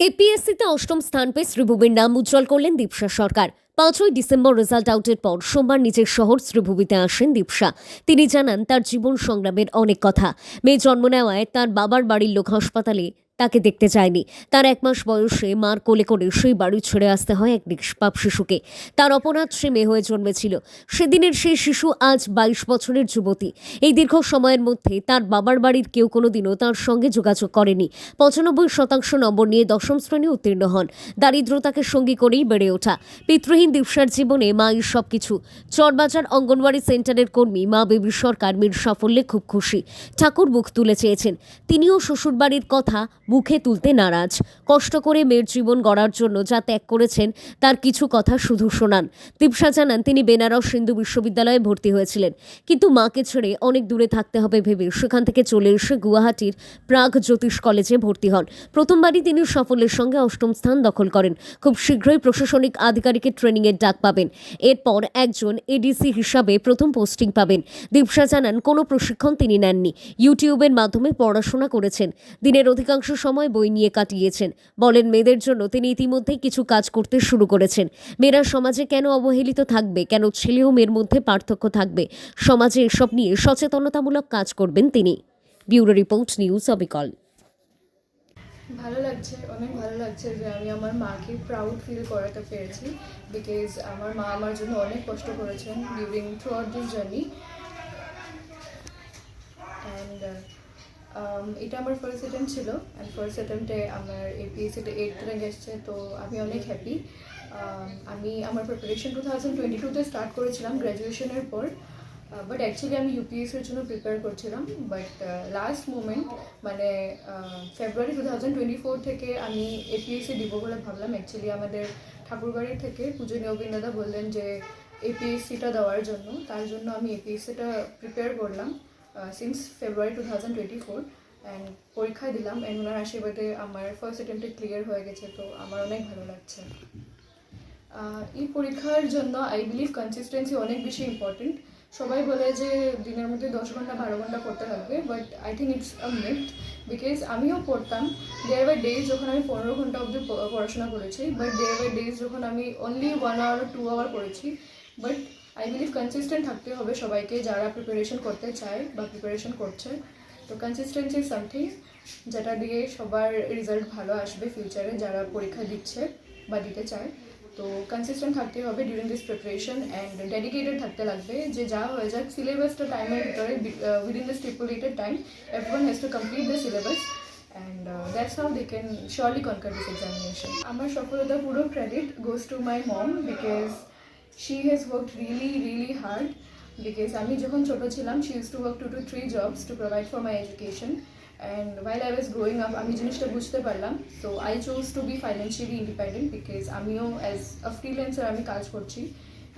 এপিএসসিতে অষ্টম স্থান পেয়ে শ্রীভূমির নাম উজ্জ্বল করলেন দীপসা সরকার। পাঁচই ডিসেম্বর রেজাল্ট আউটের পর সোমবার নিজের শহর শ্রীভূমিতে আসেন দীপশা তিনি জানান, তার জীবন সংগ্রামের অনেক কথা। মেয়ে জন্ম নেওয়ায় তার বাবার বাড়ির লোক হাসপাতালে তাকে দেখতে যায়নি তার এক মাস বয়সে মার কোলে করে সেই বাড়ি ছেড়ে আসতে হয় এক নিষ্পাপ শিশুকে। তার অপরাধ সে মেয়ে হয়ে জন্মেছিল। সেদিনের সেই শিশু আজ বাইশ বছরের যুবতী। এই দীর্ঘ সময়ের মধ্যে তার বাবার বাড়ির কেউ কোনোদিনও তার সঙ্গে যোগাযোগ করেনি। পঁচানব্বই শতাংশ নম্বর নিয়ে দশম শ্রেণি উত্তীর্ণ হন। দারিদ্রতাকে সঙ্গী করেই বেড়ে ওঠা। পিতৃহীন দীপসার জীবনে মাই সব কিছু চরবাজার অঙ্গনওয়াড়ি সেন্টারের কর্মী মা বেবি সরকার মেয়ের সাফল্যে খুব খুশি। ঠাকুর মুখ তুলে চেয়েছেন। তিনিও শ্বশুরবাড়ির কথা মুখে তুলতে নারাজ। কষ্ট করে মেয়ের জীবন গড়ার জন্য যা ত্যাগ করেছেন, তার কিছু কথা শুধু শোনান। দীপসা জানান, তিনি বেনারস হিন্দু বিশ্ববিদ্যালয়ে ভর্তি হয়েছিলেন। কিন্তু মাকে ছেড়ে অনেক দূরে থাকতে হবে ভেবে সেখান থেকে চলে এসে গুয়াহাটির প্রাগ জ্যোতিষ কলেজে ভর্তি হন। প্রথমবারই তিনি সাফল্যের সঙ্গে অষ্টম স্থান দখল করেন। খুব শীঘ্রই প্রশাসনিক আধিকারিকের ট্রেনিংয়ের ডাক পাবেন। এরপর একজন এডিসি হিসাবে প্রথম পোস্টিং পাবেন। দীপসা জানান, কোনো প্রশিক্ষণ তিনি নেননি। ইউটিউবের মাধ্যমে পড়াশোনা করেছেন। দিনের অধিকাংশ সময় বই নিয়ে কাটিয়েছেন। বলেন, মেয়েদের জন্য তিনি ইতিমধ্যেই কিছু কাজ করতে শুরু করেছেন। মেয়েরা সমাজে কেন অবহেলিত থাকবে? কেন ছেলে ও মেয়ের মধ্যে পার্থক্য থাকবে? সমাজে এসব নিয়ে সচেতনতামূলক কাজ করবেন তিনি। ব্যুরো রিপোর্ট, নিউজ অবিকল। ভালো লাগছে, অনেক ভালো লাগছে যে আমি আমার মাকে প্রাউড ফিল করাতে পেরেছি। বিকজ আমার মা আমার জন্য অনেক কষ্ট করেছেন during throughout this journey and এটা আমার ফার্স্ট অ্যাটেম্প ছিল অ্যান্ড ফার্স্ট অ্যাটেম্পটে আমার এপিএসসিতে এইট র্যাঙ্ক এসছে, তো আমি অনেক হ্যাপি আমি আমার প্রিপারেশন টু থাউজেন্ড টোয়েন্টি টুতে স্টার্ট করেছিলাম গ্র্যাজুয়েশনের পর বাট অ্যাকচুয়ালি আমি ইউপিএসসির জন্য প্রিপেয়ার করছিলাম বাট লাস্ট মোমেন্ট মানে February two thousand twenty four থেকে আমি এপিএসসি দিব বলে ভাবলাম। অ্যাকচুয়ালি আমাদের ঠাকুরবাড়ির থেকে অবিন দাদা বললেন যে এপিএসসিটা দেওয়ার জন্য, তার জন্য আমি এপিএসসিটা প্রিপেয়ার করলাম। Since February two thousand twenty four and পরীক্ষা দিলাম অ্যান্ড ওনার আশীর্বাদে আমার ফার্স্ট অ্যাটেম্পটে ক্লিয়ার হয়ে গেছে, তো আমার অনেক ভালো লাগছে। এই পরীক্ষার জন্য আই বিলিভ কনসিস্টেন্সি অনেক বেশি ইম্পর্টেন্ট সবাই বলে যে দিনের মধ্যে দশ ঘণ্টা, বারো ঘণ্টা পড়তে লাগবে but I think it's a myth because আমিও পড়তাম। দেয়ার বাই ডেজ যখন আমি পনেরো ঘণ্টা অবধি পড়াশোনা করেছি বাট দেয়ার বাই ডেজ যখন আমি only one hour two hour পড়েছি বাট আই বিলিভ কনসিস্টেন্ট থাকতে হবে সবাইকে যারা প্রিপারেশন করতে চায় বা প্রিপারেশন করছে। তো কনসিস্টেন্সি সামথিং যেটা দিয়ে সবার রেজাল্ট ভালো আসবে ফিউচারে যারা পরীক্ষা দিচ্ছে বা দিতে চায়। তো কনসিস্টেন্ট থাকতে হবে during this preparation and dedicated থাকতে লাগবে যে যা হয়ে যাক সিলেবাসটা টাইমের ভিতরে within the stipulated time everyone has to complete the syllabus and that's how they can surely conquer this examination আমার সফলতা পুরো credit goes to my mom because she has work really really hard because আমি যখন ছোটো ছিলাম she use to work two two three jobs to provide for my education and while I was growing up আমি জিনিসটা বুঝতে পারলাম so I choose to be financially independent because আমিও as a freelancer আমি কাজ করছি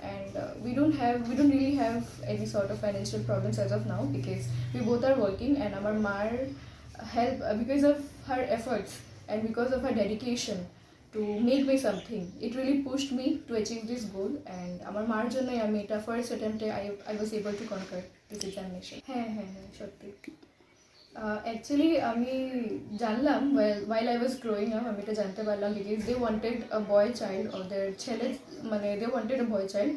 and uh, we don't have we don't really have any sort of financial problems as of now because we both are working and our mar help uh, because of her efforts and because of her dedication to make me something. It really pushed me to achieve this goal and আমার মার জন্যই আমি এটা first অ্যাটেম্পটে I I was able to conquer this examination হ্যাঁ হ্যাঁ হ্যাঁ সত্যি। Actually আমি জানলাম while I was growing up আমি এটা জানতে পারলাম because they wanted a boy child ওদের ছেলে মানে they wanted a boy child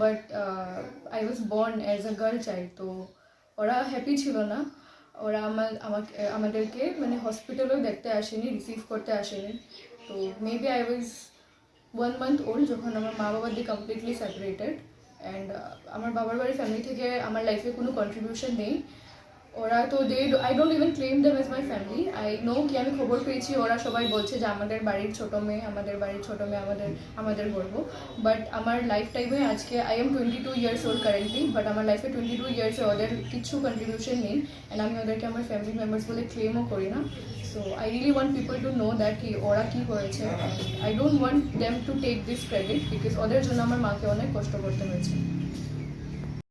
but I was born as a girl child তো ওরা হ্যাপি ছিল না। ওরা আমার আমাকে, আমাদেরকে মানে হসপিটালেও দেখতে আসেনি রিসিভ করতে আসেনি। তো maybe I was one month old যখন আমার মা বাবা দিয়ে কমপ্লিটলি সেপারেটেড অ্যান্ড আমার বাবার বাড়ির ফ্যামিলি থেকে আমার লাইফে কোনো কন্ট্রিবিউশন নেই ওরা তো they I don't even claim them as my family I know কি আমি খবর পেয়েছি, ওরা সবাই বলছে যে আমাদের বাড়ির ছোটো মেয়ে, আমাদের বাড়ির ছোটো মেয়ে, আমাদের আমাদের গর্ব বাট আমার লাইফ টাইমে আজকে I am twenty two years old currently but আমার লাইফে টোয়েন্টি টু ইয়ার্সে ওদের কিছু কন্ট্রিবিউশন নেই অ্যান্ড আমি ওদেরকে আমার ফ্যামিলি মেম্বার্স বলে ক্লেমও করি না। So I really want people to know that কি ওরা কী করেছে I don't want them to take this credit because ওদের জন্য আমার মাকে অনেক কষ্ট করতে হয়েছে।